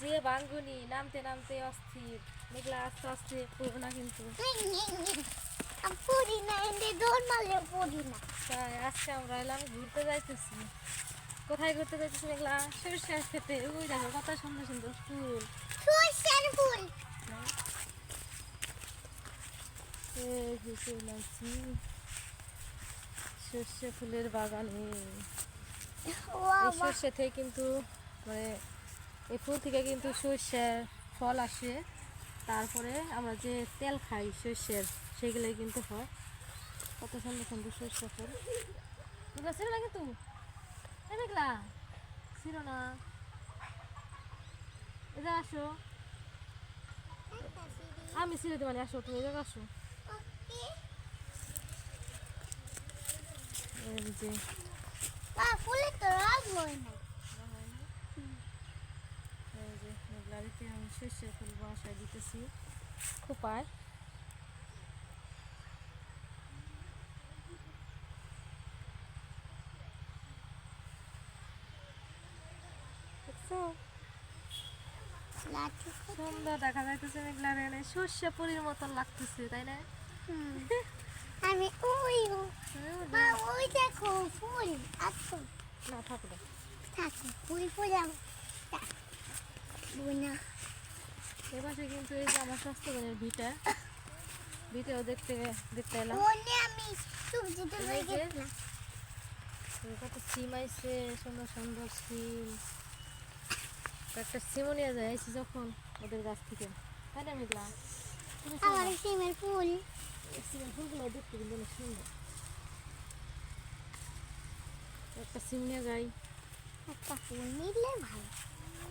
যে বাঙ্গুনি নামতে নামতে অস্থির মেঘলা আস্তে আস্তে পড়ব না কিন্তু। পড়ি না এনে দৌড় মারলে পড়ি না। তাই আজকে আমরা এলাম ঘুরতে যাইতেছি। কোথায় ঘুরতে যাইতেছি মেঘলা? সরিষা খেতে ওই দেখো কত সুন্দর সুন্দর ফুল। সরষের ফুল। চলে আসছি। সর্ষে ফুলের বাগানে। সর্ষে থেকে কিন্তু মানে এই ফুল থেকে কিন্তু সর্ষের ফল আসে। তারপরে আমরা যে তেল খাই সর্ষের, সেগুলোই কিন্তু হয়। কত সুন্দর সুন্দর সর্ষে ফুল। এগুলো ছিল না কিন্তু মেঘলা, ছিল না। এদের আসো। আমি ছিল মানে আসো তুমি এদের আসো। এই যে। ফুলের তো রস হয় না এই যে মেঘলারিতে আমি শস্য ফুল বাসায় দিতেছি। খোপায় সুন্দর দেখা যাইতেছে মেঘলার এনে শস্য পুরীর মতন লাগতেছে তাই না? হুম। আমি ওই মা ওই দেখো ফুল আছো না থাকবে থাকে ফুল ফুল এবারে কিন্তু এই যে আমার স্বাস্থ্যবানের ভিটা। ভিটাও দেখতে দেখতে এলাম। কত সিম আইছে সুন্দর সুন্দর সিম। একটা সিমও নিয়ে যায় আইসি যখন ওদের গাছ থেকে। তাই না মেঘলা? আমার সিমের ফুল। সিমের ফুলগুলো দেখতে কিন্তু অনেক সুন্দর। একটা সিম নিয়ে যাই। একটা ফুল নিলে ভালো।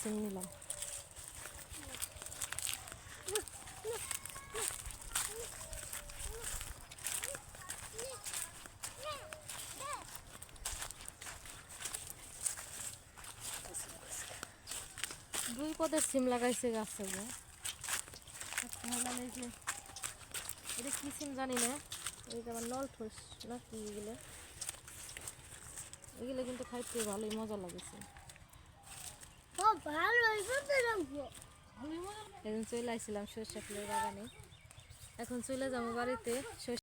সিম নিলাম দুই পদের সিম লাগাইছে গাছে একটা হলাম যে, এটা কি সিম জানি না। এইটা আমার নল ঠোস, না কি এগুলো? এগুলো কিন্তু খাইতে ভালোই মজা লাগেছে ও ভালো হইবে তো রাখব এখন চলে যাব বাড়িতে